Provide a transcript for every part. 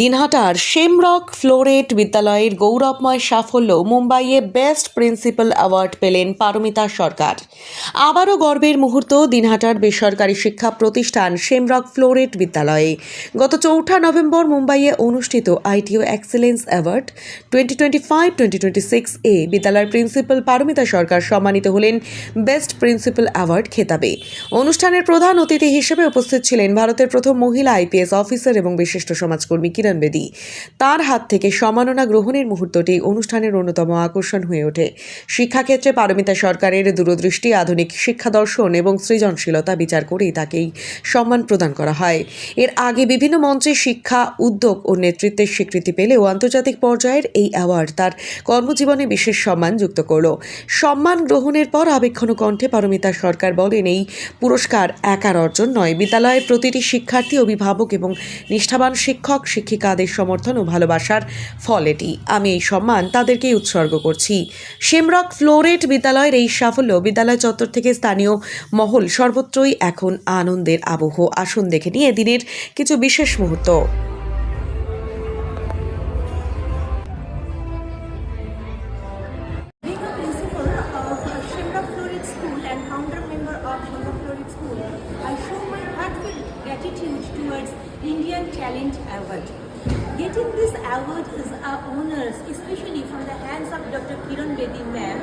দিনহাটার Shamrock floret বিদ্যালয়ের গৌরবময় সাফল্য মুম্বাইয়ে বেস্ট প্রিন্সিপাল অ্যাওয়ার্ড পেলেন পারমিতা সরকার। আবারও গর্বের মুহূর্ত দিনহাটার বেসরকারি শিক্ষা প্রতিষ্ঠান শেমরক ফ্লোরেট বিদ্যালয়ে। গত চৌঠা নভেম্বর মুম্বাইয়ে অনুষ্ঠিত ITO excellence award twenty twenty five twenty twenty six এ বিদ্যালয়ের প্রিন্সিপাল পারমিতা সরকার সম্মানিত হলেন বেস্ট প্রিন্সিপাল অ্যাওয়ার্ড খেতাবে। অনুষ্ঠানের প্রধান অতিথি হিসেবে উপস্থিত ছিলেন ভারতের প্রথম মহিলা আইপিএস অফিসার এবং বিশিষ্ট সমাজকর্মী কিরণ বেদী। তার হাত থেকে সম্মাননা গ্রহণের মুহূর্তটি অনুষ্ঠানের অন্যতম আকর্ষণ হয়ে ওঠে। শিক্ষাক্ষেত্রে পারমিতা সরকারের দূরদৃষ্টি, আধুনিক শিক্ষা দর্শন এবং সৃজনশীলতা বিচার করেই তাকেই সম্মান প্রদান করা হয়। এর আগে বিভিন্ন মঞ্চে শিক্ষা, উদ্যোগ ও নেতৃত্বের স্বীকৃতি পেলেও আন্তর্জাতিক পর্যায়ের এই অ্যাওয়ার্ড তার কর্মজীবনে বিশেষ সম্মান যুক্ত করল। সম্মান গ্রহণের পর আবেক্ষণ কণ্ঠে পারমিতা সরকার বলেন, এই পুরস্কার একার অর্জন নয়। বিদ্যালয়ের প্রতিটি শিক্ষার্থী, অভিভাবক এবং নিষ্ঠাবান শিক্ষক শিক্ষিকাদের সমর্থন ও ভালোবাসার ফল এটি। আমি এই সম্মান তাদেরকেই উৎসর্গ করছি। শেমরক ফ্লোরেট বিদ্যালয়ের এই সাফল্য বিদ্যালয় চত্বর থেকে স্থানীয় মহল সর্বত্রই এখন আনন্দের আবহ। আসন দেখে নিয়ে দিনের কিছু বিশেষ মুহূর্ত। Towards Indian Talent Award. Getting this award is a honor, especially from the hands of Dr. Kiran Bedi ma'am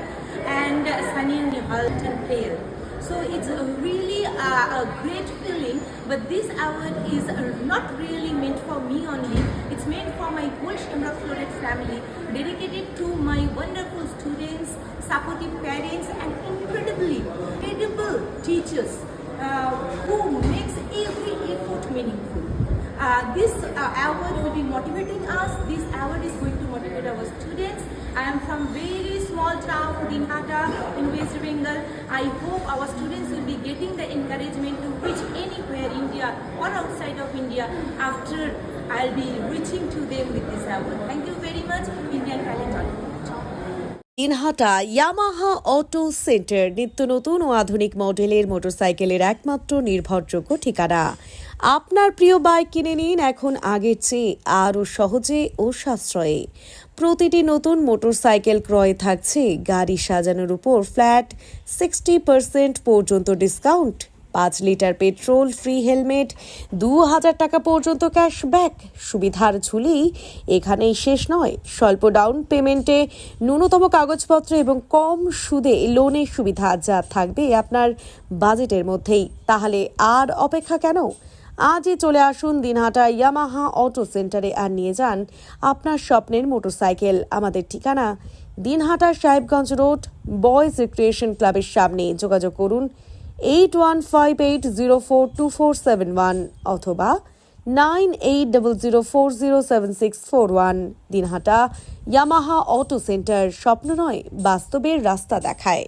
and Sania Halton Pale. So it's a really uh, a great feeling, but this award is not really meant for me only. It's meant for my whole Shimla Florid family, dedicated to my wonderful students, supportive parents, and incredibly incredible teachers uh, who makes every effort meaningful. Uh, this uh, award will be motivating us. This award is going to motivate our students. I am from very small town, Dinhata, in West Bengal. I hope our students will be getting the encouragement to reach anywhere, India or outside of India, after I'll be reaching to them with this award. Thank you very much, Indian Talent. ইনহাটা Yamaha auto centre নিত্য নতুন ও আধুনিক মডেলের মোটরসাইকেলের একমাত্র নির্ভরযোগ্য ঠিকানা আপনার প্রিয় বাইক কিনে নিন এখন আগের চেয়ে আরও সহজে ও সাশ্রয়ে। প্রতিটি নতুন মোটরসাইকেল ক্রয়ে থাকছে গাড়ি সাজানোর উপর ফ্ল্যাট সিক্সটি পার্সেন্ট পর্যন্ত ডিসকাউন্ট পাঁচ লিটার পেট্রোল ফ্রি হেলমেট দু হাজার টাকা পর্যন্ত ক্যাশব্যাক সুবিধার ঝুলি এখানেই শেষ নয়। স্বল্প ডাউন পেমেন্টে ন্যূনতম কাগজপত্র এবং কম সুদে লোনের সুবিধা যা থাকবে আপনার বাজেটের মধ্যেই। তাহলে আর অপেক্ষা কেন? আজই চলে আসুন দিনহাটা ইয়ামাহা অটো সেন্টারে আর নিয়ে যান আপনার স্বপ্নের মোটরসাইকেল। আমাদের ঠিকানা Dinhata Sahebganj road, boys recreation ক্লাবের সামনে। যোগাযোগ করুন eight one five eight zero four two four seven one অথবা nine eight double zero four zero seven six four one. Dinhata Yamaha auto centre স্বপ্ন নয়, বাস্তবের রাস্তা দেখায়।